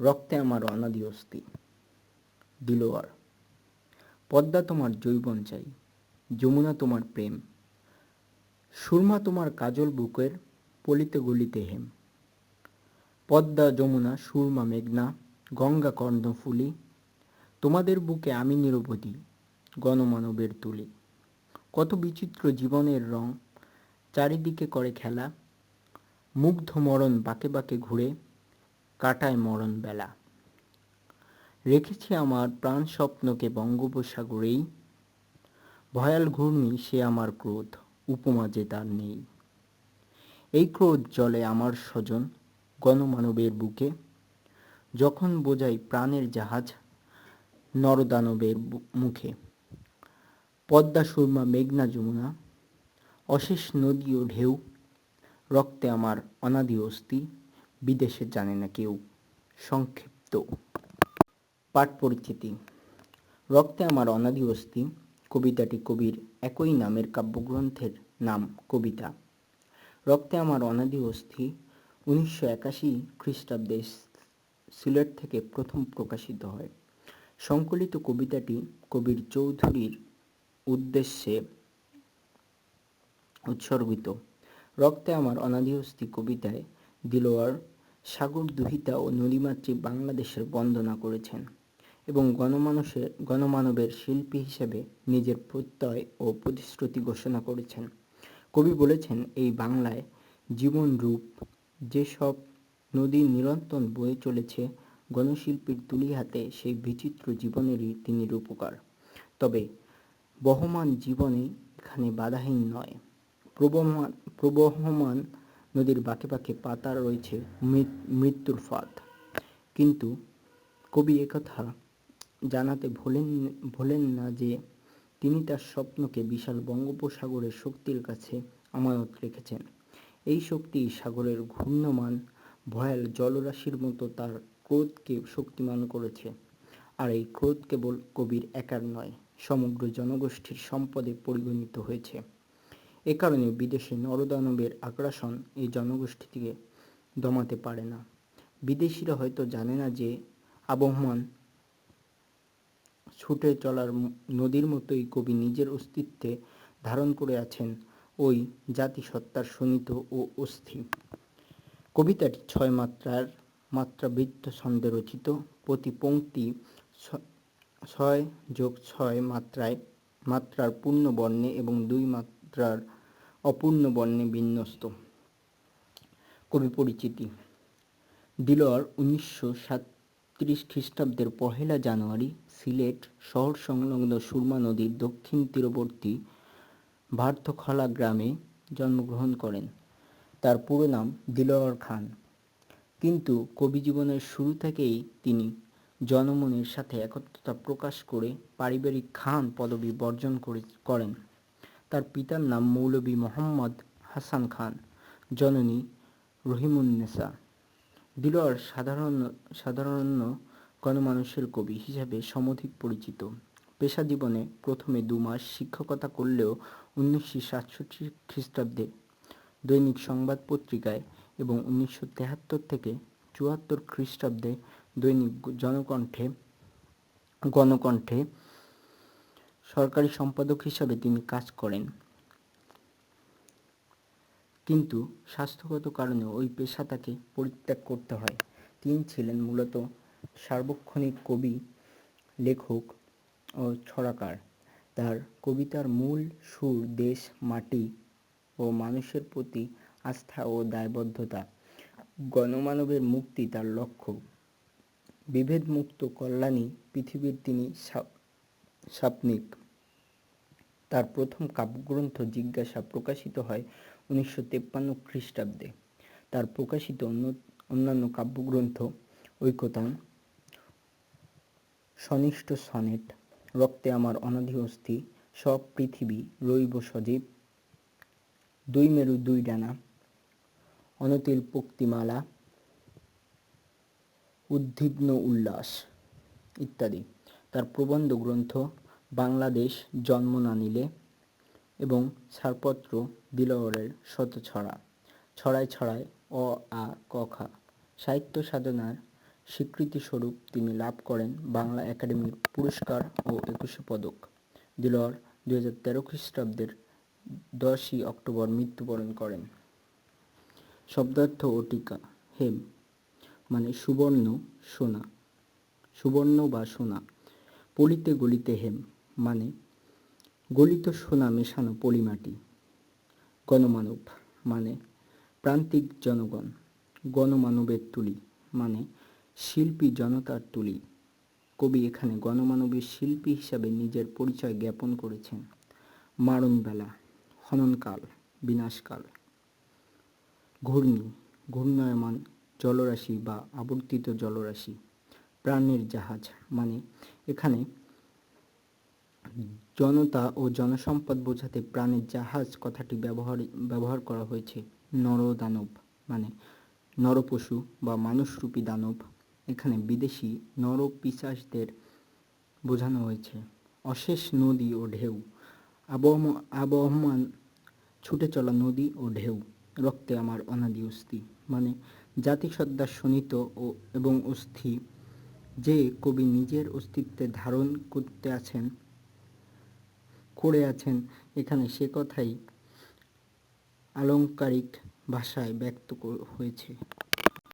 রক্তে আমার অনাদি অস্থি। দিলোয়ার, পদ্মা তোমার জৈবন চাই, যমুনা তোমার প্রেম, সুরমা তোমার কাজল বুকের পলিতে গলিতে হেম। পদ্মা, যমুনা, সুরমা, মেঘনা, গঙ্গা কর্ণফুলি তোমাদের বুকে আমি নিরবধি গণমানবের তুলি। কত বিচিত্র জীবনের রং, চারিদিকে করে খেলা, মুগ্ধ মরণ বাঁকে বাঁকে ঘুরে কাটায় মরণ বেলা। রেখেছি আমার প্রাণ স্বপ্নকে বঙ্গোপসাগরেই। ভয়াল ঘূর্ণি সে আমার ক্রোধ, উপমা যে তার নেই। এই ক্রোধ জলে আমার স্বজন গণমানবের বুকে। যখন বোঝাই প্রাণের জাহাজ নরদানবের মুখে। পদ্মা সুরমা মেঘনা যমুনা, অশেষ নদী ও ঢেউ, রক্তে আমার অনাদি অস্থি। বিদেশে জানে না কেউ। সংক্ষিপ্ত। পাঠ পরিচিতি। রক্তে আমার অনাদি অস্থি। কবিতাটি কবির একই নামের কাব্যগ্রন্থের নাম কবিতা। রক্তে আমার অনাদি অস্থি উনিশশো একাশি খ্রিস্টাব্দে সিলেট থেকে প্রথম প্রকাশিত হয়। সংকলিত কবিতাটি কবির চৌধুরীর উদ্দেশ্যে উৎসর্গিত। রক্তে আমার অনাদি অস্থি কবিতায় দিলোয়ার সাগর দুহিতা ও নদীমাতৃ বাংলাদেশের বন্দনা করেছেন এবং গণমানুষের গণমানবের শিল্পী হিসেবে নিজের প্রত্যয় ও প্রতিশ্রুতি ঘোষণা করেছেন। কবি বলেছেন, এই বাংলায় জীবন রূপ যেসব নদী নিরন্তর বয়ে চলেছে, গণশিল্পীর তুলি হাতে সেই বিচিত্র জীবনেরই তিনি রূপকার। তবে বহমান জীবনে এখানে বাধাহীন নয়। প্রবহমান প্রবহমান নদীর বাঁকে বাঁকে পাতা রয়েছে মৃত- মৃত্যুর ফাঁদ। কিন্তু কবি একথা জানাতে ভোলেন ভোলেন না যে তিনি তার স্বপ্নকে বিশাল বঙ্গোপসাগরের শক্তির কাছে আমানত রেখেছেন। এই শক্তি সাগরের ঘূর্ণমান, ভয়াল জলরাশির মতো তার ক্রোধকে শক্তিমান করেছে। আর এই ক্রোধ কেবল কবির একার নয়, সমগ্র জনগোষ্ঠীর সম্পদে পরিগণিত হয়েছে। এ কারণে বিদেশে নরদানবের আগ্রাসন এই জনগোষ্ঠীটিকে দমাতে পারে না। বিদেশিরা হয়তো জানে না যে আবহমান ছুটে চলার নদীর মতোই কবি নিজের অস্তিত্বে ধারণ করে আছেন ওই জাতিসত্তার শোণিত ও অস্থি। কবিতাটি ছয় মাত্রার মাত্রাবৃত্ত ছন্দে রচিত। প্রতি পংক্তি ছ- ছয় যোগ ছয় মাত্রায়, মাত্রার পূর্ণ বর্ণে এবং দুই মাত্রার অপূর্ণ বর্ণে বিন্যস্ত। কবি পরিচিতি। দিলওয়ার উনিশশো সাতত্রিশ খ্রিস্টাব্দের পহেলা জানুয়ারি সিলেট শহর সংলগ্ন সুরমা নদীর দক্ষিণ তীরবর্তী ভার্থখলা গ্রামে জন্মগ্রহণ করেন। তার পুরো নাম দিলওয়ার খান। কিন্তু কবি জীবনের শুরু থেকেই তিনি জনমনের সাথে একত্রতা প্রকাশ করে পারিবারিক খান পদবি বর্জন করে, করেন। তার পিতার নাম মৌলভী মোহাম্মদ হাসান খান, জননী রহিমুন্নেসা দিলওয়ার সাধারণ সাধারণ গণমানুষের কবি হিসাবে সমধিক পরিচিত। পেশা জীবনে প্রথমে দু মাস শিক্ষকতা করলেও উনিশশো সাতষট্টি খ্রিস্টাব্দে দৈনিক সংবাদ পত্রিকায় এবং উনিশশো তেহাত্তর থেকে চুয়াত্তর খ্রিস্টাব্দে দৈনিক জনকণ্ঠে, গণকণ্ঠে সরকারি সম্পাদক হিসাবে তিনি কাজ করেন। কিন্তু স্বাস্থ্যগত কারণে ওই পেশা তাকে পরিত্যাগ করতে হয়। তিনি ছিলেন মূলত সার্বক্ষণিক কবি, লেখক ও ছড়াকার। তার কবিতার মূল সুর দেশ, মাটি ও মানুষের প্রতি আস্থা ও দায়বদ্ধতা, গণমানবের মুক্তি তার লক্ষ্য। বিভেদমুক্ত কল্যাণী পৃথিবীর তিনি সাপনিক। তার প্রথম কাব্যগ্রন্থ জিজ্ঞাসা প্রকাশিত হয় উনিশশো তেপ্পান্ন খ্রিস্টাব্দে। তার প্রকাশিত অন্য, অন্যান্য কাব্যগ্রন্থ ঐকতান, সনিষ্ঠ সনেট, রক্তে আমার অনাধি অস্থি, সব পৃথিবী রৈব সজীব, দুই মেরু দুই ডানা, অনতিল পক্তিমালা, উদ্বিগ্ন উল্লাস ইত্যাদি। তার প্রবন্ধ গ্রন্থ বাংলাদেশ জন্ম না নিলে এবং ছাড়পত্র দিলওয়ারের শত ছড়া, ছড়ায় ছড়ায় অ, আ, ক, খ সাহিত্য সাধনার স্বীকৃতিস্বরূপ তিনি লাভ করেন বাংলা একাডেমির পুরস্কার ও একুশে পদক। দিলওয়ার দুই হাজার তেরো খ্রিস্টাব্দের দশই অক্টোবর মৃত্যুবরণ করেন। শব্দার্থ ও টিকা, হেম মানে সুবর্ণ সোনা, সুবর্ণ বা সোনা, পলিতে গলিতে হেম। মানে গলিত সোনা মেশানো পলিমাটি, গণমানব মানে প্রান্তিক জনগণ, গণমানবের তুলি মানে শিল্পী জনতার তুলি। কবি এখানে গণমানবের শিল্পী হিসাবে নিজের পরিচয় জ্ঞাপন করেছেন। মারণবেলা, হননকাল, বিনাশকাল। ঘূর্ণি, ঘূর্ণায়মান জলরাশি বা আবর্তিত জলরাশি, প্রাণের জাহাজ মানে এখানে জনতা ও জনসম্পদ বোঝাতে প্রাণের জাহাজ কথাটি ব্যবহার ব্যবহার করা হয়েছে। নরদানব মানে নরপশু বা মানুষরূপী দানব। এখানে বিদেশি নরপিশাচদের বোঝানো হয়েছে। অশেষ নদী ও ঢেউ। আবহম, আবহমান, ছুটে চলা নদী ও ঢেউ। রক্তে আমার অনাদি অস্থি। মানে জাতিসত্তার শোণিত ও, এবং অস্থি। যে কবি নিজের অস্তিত্বে ধারণ করতে আছেন করে আছেন এখানে সে কথাই আলংকারিক ভাষায় ব্যক্ত হয়েছে।